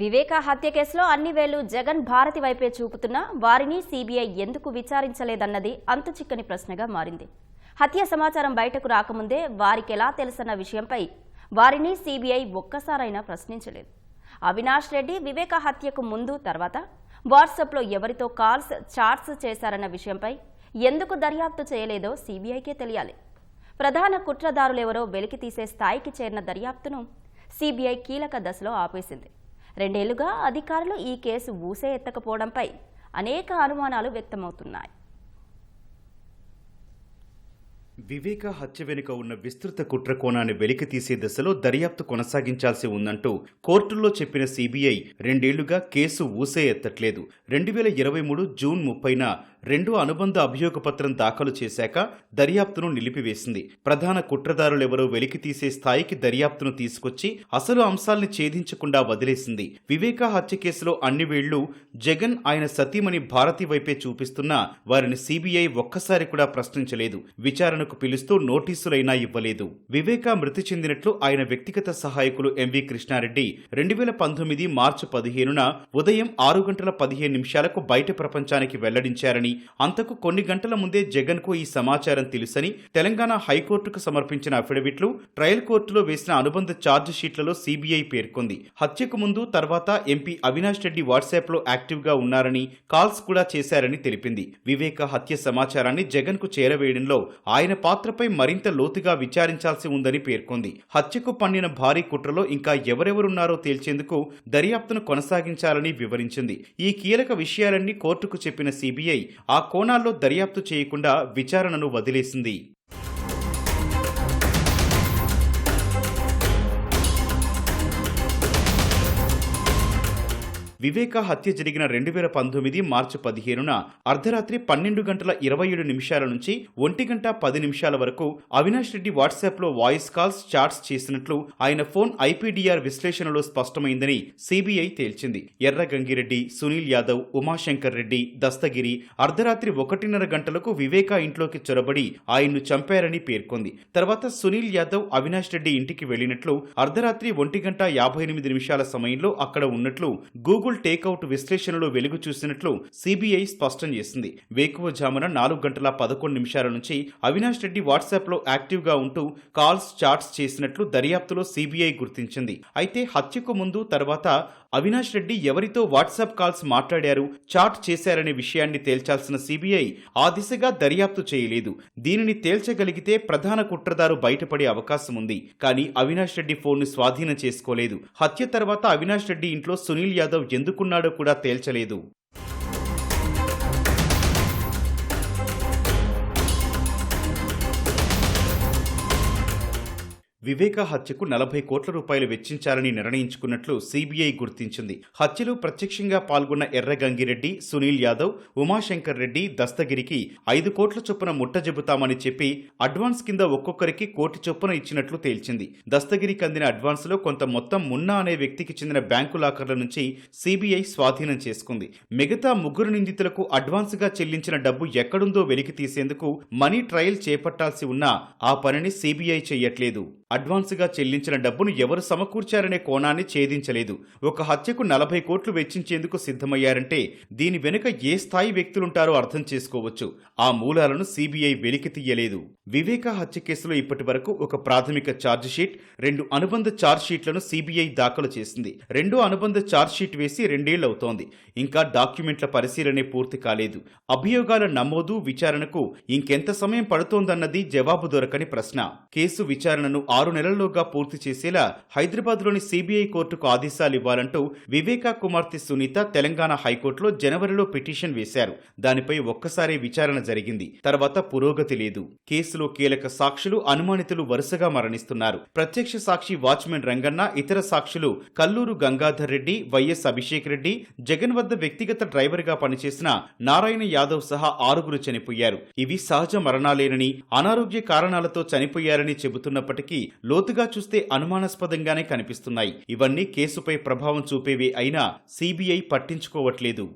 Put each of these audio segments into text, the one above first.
వివేక హత్య కేసులో అన్ని వేళ్ళు జగన్ భారతి వైపే చూపుతున్నా వారిని సీబీఐ ఎందుకు విచారించలేదన్నది అంతుచిక్కని ప్రశ్నగా మారింది. హత్య సమాచారం బయటకు రాకముందే వారికెలా తెలుసన్న విషయంపై వారిని సీబీఐ ఒక్కసారైనా ప్రశ్నించలేదు. అవినాష్ రెడ్డి వివేక హత్యకు ముందు తర్వాత వాట్సాప్లో ఎవరితో కాల్స్ చాట్స్ చేశారన్న విషయంపై ఎందుకు దర్యాప్తు చేయలేదో సీబీఐకే తెలియాలి. ప్రధాన కుట్రదారులెవరో వెలికి తీసే స్థాయికి చేరిన దర్యాప్తును సీబీఐ కీలక దశలో ఆపేసింది. రెండేళ్ళుగా అధికారులు ఈ కేసు ఊసే ఎత్తకపోవడంపై అనేక అనుమానాలు వ్యక్తమవుతున్నాయి. వివేక హత్య వెనుక ఉన్న విస్తృత కుట్ర కోణాన్ని వెలికి తీసే దశలో దర్యాప్తు కొనసాగించాల్సి ఉందంటూ కోర్టుల్లో చెప్పిన సీబీఐ రెండేళ్ళుగా కేసు ఊసే ఎత్తట్లేదు. రెండు వేల ఇరవై మూడు జూన్ ముప్పైన రెండు అనుబంధ అభియోగ పత్రం దాఖలు చేశాక దర్యాప్తును నిలిపివేసింది. ప్రధాన కుట్రదారులెవరో వెలికి తీసే స్థాయికి దర్యాప్తును తీసుకొచ్చి అసలు అంశాల్ని ఛేదించకుండా వదిలేసింది. వివేకా హత్య కేసులో అన్ని వేళ్ళు జగన్ ఆయన సతీమణి భారతి వైపే చూపిస్తున్నా వారిని సీబీఐ ఒక్కసారి కూడా ప్రశ్నించలేదు. విచారణకు పిలుస్తూ నోటీసులైనా ఇవ్వలేదు. వివేకా మృతి చెందినట్లు ఆయన వ్యక్తిగత సహాయకులు ఎంవి కృష్ణారెడ్డి రెండు వేల పంతొమ్మిది మార్చి పదిహేనున ఉదయం ఆరు గంటల పదిహేను నిమిషాలకు బయట ప్రపంచానికి వెల్లడించారని అంతకు కొన్ని గంటల ముందే జగన్కు ఈ సమాచారం తెలుసని తెలంగాణ హైకోర్టుకు సమర్పించిన అఫిడవిట్లు ట్రయల్ కోర్టులో వేసిన అనుబంధ ఛార్జ్ షీట్లలో సిబిఐ పేర్కొంది. హత్యకు ముందు తర్వాత ఎంపీ అవినాష్ రెడ్డి వాట్సాప్లో యాక్టివ్గా ఉన్నారని కాల్స్ కూడా చేశారని తెలిపింది. వివేక హత్య సమాచారాన్ని జగన్కు చేరవేయడంలో ఆయన పాత్రపై మరింత లోతుగా విచారించాల్సి ఉందని పేర్కొంది. హత్యకు పన్నిన భారీ కుట్రలో ఇంకా ఎవరెవరున్నారో తేల్చేందుకు దర్యాప్తును కొనసాగించాలని వివరించింది. ఈ కీలక విషయాలన్నీ కోర్టుకు చెప్పిన సిబిఐ ఆ కోణాల్లో దర్యాప్తు చేయకుండా విచారణను వదిలేసింది. వివేక హత్య జరిగిన రెండు వేల పంతొమ్మిది మార్చి పదిహేనున అర్ధరాత్రి పన్నెండు గంటల ఇరవై ఏడు నిమిషాల నుంచి ఒంటి గంట పది నిమిషాల వరకు అవినాష్ రెడ్డి వాట్సాప్లో వాయిస్ కాల్స్ చాట్స్ చేసినట్లు ఆయన ఫోన్ ఐపీడీఆర్ విశ్లేషణలో స్పష్టమైందని సిబిఐ తేల్చింది. ఎర్రగంగిరెడ్డి సునీల్ యాదవ్ ఉమాశంకర్ రెడ్డి దస్తగిరి అర్ధరాత్రి ఒకటిన్నర గంటలకు వివేక ఇంట్లోకి చొరబడి ఆయన్ను చంపారని పేర్కొంది. తర్వాత సునీల్ యాదవ్ అవినాష్ రెడ్డి ఇంటికి వెళ్ళినట్లు అర్ధరాత్రి ఒంటి గంట యాభై ఎనిమిది నిమిషాల సమయంలో అక్కడ ఉన్నట్లు గూగుల్ టేక్అవుట్ విశ్లేషణలో వెలుగు చూసినట్లు సిబిఐ స్పష్టం చేసింది. వేకువజామున నాలుగు గంటల పదకొండు నిమిషాల నుంచి అవినాష్ రెడ్డి వాట్సాప్లో యాక్టివ్గా ఉంటూ కాల్స్ చాట్స్ చేసినట్లు దర్యాప్తులో సిబిఐ గుర్తించింది. అయితే హత్యకు ముందు తర్వాత అవినాష్ రెడ్డి ఎవరితో వాట్సాప్ కాల్స్ మాట్లాడారు చాట్ చేశారనే విషయాన్ని తేల్చాల్సిన సిబిఐ ఆ దిశగా దర్యాప్తు చేయలేదు. దీనిని తేల్చగలిగితే ప్రధాన కుట్రదారు బయటపడే అవకాశం ఉంది. కానీ అవినాష్ రెడ్డి ఫోన్ను స్వాధీనం చేసుకోలేదు. హత్య తర్వాత అవినాష్ రెడ్డి ఇంట్లో సునీల్ యాదవ్ ఎందుకున్నాడో కూడా తేల్చలేదు. వివేక హత్యకు నలభై కోట్ల రూపాయలు వెచ్చించాలని నిర్ణయించుకున్నట్లు సీబీఐ గుర్తించింది. హత్యలో ప్రత్యక్షంగా పాల్గొన్న ఎర్రగంగిరెడ్డి సునీల్ యాదవ్ ఉమాశంకర్ రెడ్డి దస్తగిరికి ఐదు కోట్ల చొప్పున ముట్ట చెబుతామని చెప్పి అడ్వాన్స్ కింద ఒక్కొక్కరికి కోటి చొప్పున ఇచ్చినట్లు తేల్చింది. దస్తగిరికి అందిన అడ్వాన్స్లో కొంత మొత్తం మున్నా అనే వ్యక్తికి చెందిన బ్యాంకు లాకర్ల నుంచి సీబీఐ స్వాధీనం చేసుకుంది. మిగతా ముగ్గురు నిందితులకు అడ్వాన్స్గా చెల్లించిన డబ్బు ఎక్కడుందో వెలికి తీసేందుకు మనీ ట్రయల్ చేపట్టాల్సి ఉన్నా ఆ పనిని సీబీఐ చెయ్యట్లేదు. అడ్వాన్స్గా చెల్లించిన డబ్బును ఎవరు సమకూర్చారనే కోణాన్ని ఛేదించలేదు. ఒక హత్యకు నలభై కోట్లు వెచ్చించేందుకు సిద్ధమయ్యారంటే దీని వెనుక ఏ స్థాయి వ్యక్తులుంటారో అర్థం చేసుకోవచ్చు. ఆ మూలాలను సిబిఐ వెలికి తీయలేదు. వివేక హత్య కేసులో ఇప్పటి వరకు ఒక ప్రాథమిక ఛార్జ్ షీట్ రెండు అనుబంధ ఛార్జ్ షీట్లను సిబిఐ దాఖలు చేసింది. రెండో అనుబంధ ఛార్జ్ షీట్ వేసి రెండేళ్ళవుతోంది. ఇంకా డాక్యుమెంట్ల పరిశీలనే పూర్తి కాలేదు. అభియోగాల నమోదు విచారణకు ఇంకెంత సమయం పడుతోందన్నది జవాబు దొరకని ప్రశ్న. కేసు విచారణను ఆరు ఆరు నెలల్లోగా పూర్తి చేసేలా హైదరాబాద్లోని సిబిఐ కోర్టుకు ఆదేశాలు ఇవ్వాలంటూ వివేకా కుమార్తె సునీత తెలంగాణ హైకోర్టులో జనవరిలో పిటిషన్ వేశారు. దానిపై ఒక్కసారే విచారణ జరిగింది. తర్వాత పురోగతి లేదు. కేసులో కీలక సాక్షులు అనుమానితులు వరుసగా మరణిస్తున్నారు. ప్రత్యక్ష సాక్షి వాచ్మెన్ రంగన్న ఇతర సాక్షులు కల్లూరు గంగాధర్ రెడ్డి వైఎస్ అభిషేక్ రెడ్డి జగన్ వద్ద వ్యక్తిగత డ్రైవర్గా పనిచేసిన నారాయణ యాదవ్ సహా ఆరుగురు చనిపోయారు. ఇవి సహజ మరణాలేనని అనారోగ్య కారణాలతో చనిపోయారని చెబుతున్నప్పటికీ లోతుగా చూస్తే అనుమానాస్పదంగానే కనిపిస్తున్నాయి. ఇవన్నీ కేసుపై ప్రభావం చూపేవి అయినా సిబిఐ పట్టించుకోవట్లేదు.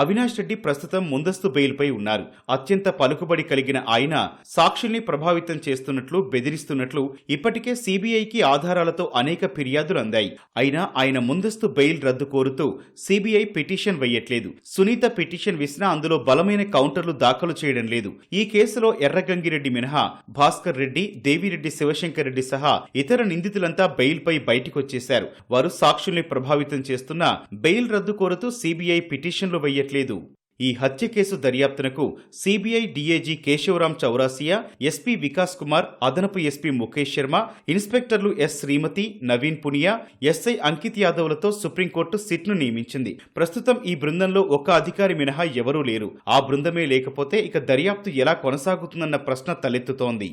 అవినాష్ రెడ్డి ప్రస్తుతం ముందస్తు బెయిల్పై ఉన్నారు. అత్యంత పలుకుబడి కలిగిన ఆయన సాక్షుల్ని ప్రభావితం చేస్తున్నట్లు బెదిరిస్తున్నట్లు ఇప్పటికే సిబిఐకి ఆధారాలతో అనేక ఫిర్యాదులు అందాయి. అయినా ఆయన ముందస్తు బెయిల్ రద్దు కోరుతూ సిబిఐ పిటిషన్ వేయట్లేదు. సునీత పిటిషన్ వేసినా అందులో బలమైన కౌంటర్లు దాఖలు చేయడం లేదు. ఈ కేసులో ఎర్రగంగిరెడ్డి మినహా భాస్కర్ రెడ్డి దేవిరెడ్డి శివశంకర్ రెడ్డి సహా ఇతర నిందితులంతా బెయిల్పై బయటికొచ్చేశారు. వారు సాక్షుల్ని ప్రభావితం చేస్తున్న బెయిల్ రద్దు కోరుతూ సిబిఐ పిటిషన్లు వేయట్లేదు ఈ హత్య కేసు దర్యాప్తునకు CBI DIG Keshavaram Chaurasia SP Vikas Kumar అదనపు ఎస్పీ ముఖేష్ శర్మ ఇన్స్పెక్టర్లు ఎస్ శ్రీమతి నవీన్ పునియా ఎస్ఐ అంకిత్ యాదవ్లతో సుప్రీంకోర్టు సిట్ను నియమించింది. ప్రస్తుతం ఈ బృందంలో ఒక్క అధికారి మినహా ఎవరూ లేరు. ఆ బృందమే లేకపోతే ఇక దర్యాప్తు ఎలా కొనసాగుతుందన్న ప్రశ్న తలెత్తుతోంది.